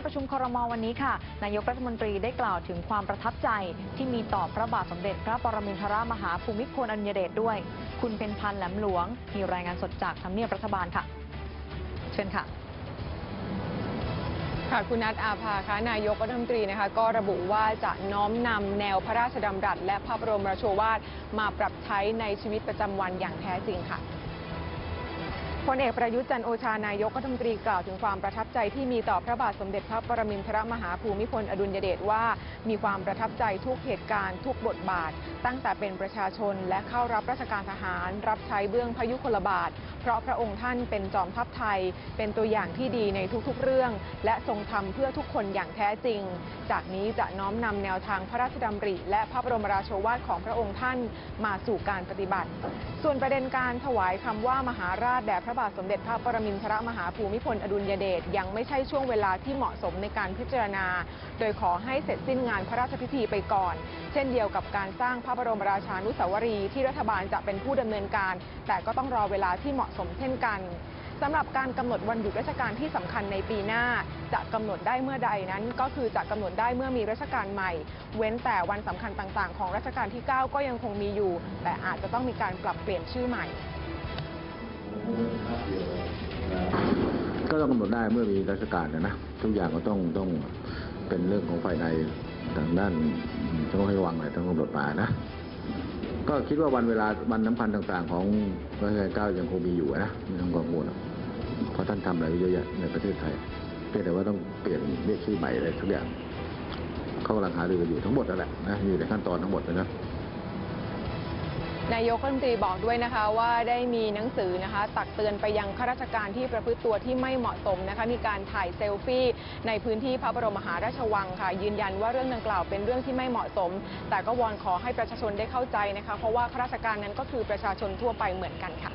การประชุมคอรมวันนี้ค่ะ นายกรัฐมนตรีได้กล่าวถึงความประทับใจที่มีต่อพระบาทสมเด็จพระปรมินทรมหาภูมิพลอดุลยเดชด้วย คุณเพนพันธ์แหลมหลวง มีรายงานสดจากทำเนียบรัฐบาลค่ะ เชิญค่ะค่ะคุณนัทอาภาคะนายกรัฐมนตรีนะคะก็ระบุว่าจะน้อมนำแนวพระราชดำรัส และพระบรมราโชวาทมาปรับใช้ในชีวิตประจำวันอย่างแท้จริงค่ะ พลเอกประยุทธ์จันโอชานายกรัฐมนตรีกล่าวถึงความประทับใจที่มีต่อพระบาทสมเด็จพระปรมินทรมหาภูมิพลอดุลยเดชว่า มีความประทับใจทุกเหตุการณ์ทุกบทบาท ตั้งแต่เป็นประชาชนและเข้ารับราชการทหาร รับใช้เบื้องพยุคลบาท เพราะพระองค์ท่านเป็นจอมทัพไทย เป็นตัวอย่างที่ดีในทุกๆเรื่อง และทรงทำเพื่อทุกคนอย่างแท้จริง จากนี้จะน้อมนำแนวทางพระราชดำริ และพระบรมราโชวาทของพระองค์ท่านมาสู่การปฏิบัติ ส่วนประเด็นการถวายคำว่ามหาราชแด่พระระบาทสมเด็จพระปรมินทรมหาภูมิพลอดุลยเดชยังไม่ใช่ช่วงเวลาที่เหมาะสมในการพิจารณา โดยขอให้เสร็จสิ้นงานพระราชพิธีไปก่อน เช่นเดียวกับการสร้างพระบรมราชานุสาวรีย์ที่รัฐบาลจะเป็นผู้ดำเนินการ แต่ก็ต้องรอเวลาที่เหมาะสมเช่นกันสำหรับการกำหนดวันหยุดราชการที่สำคัญในปีหน้า จะกำหนดได้เมื่อใดนั้น ก็คือจะกำหนดได้เมื่อมีราชการใหม่ เว้นแต่วันสำคัญต่างๆ ของรัชกาลที่ 9 ก็ยังคงมีอยู่ แต่อาจจะต้องมีการปรับเปลี่ยนชื่อใหม่ ก็ต้องกำหนดได้เมื่อมีราชการนะนะทุกอย่างก็ต้องต้องเป็นเรื่องของภายในทางด้านต้องให้ระวังหน่อยต้องกำหนดมานะก็คิดว่าวันเวลาวันสำคัญต่าง ๆ ของรัชกาลเก้ายังคงมีอยู่นะไม่ต้องกังวลเพราะท่านทำอะไรเยอะแยะในประเทศไทยเพียงแต่ว่าต้องเปลี่ยนเรียกชื่อใหม่อะไรทุกอย่างเขากำลังหารือกันอยู่ทั้งหมดนั่นแหละนะอยู่ในขั้นตอนทั้งหมดเลยนะ นายกรัฐมนตรีบอกด้วยนะคะว่าได้มีหนังสือนะคะ ตักเตือนไปยังข้าราชการที่ประพฤติตัวที่ไม่เหมาะสมนะคะ มีการถ่ายเซลฟี่ในพื้นที่พระบรมมหาราชวังค่ะ ยืนยันว่าเรื่องดังกล่าวเป็นเรื่องที่ไม่เหมาะสม แต่ก็วอนขอให้ประชาชนได้เข้าใจนะคะ เพราะว่าข้าราชการนั้นก็คือประชาชนทั่วไปเหมือนกันค่ะ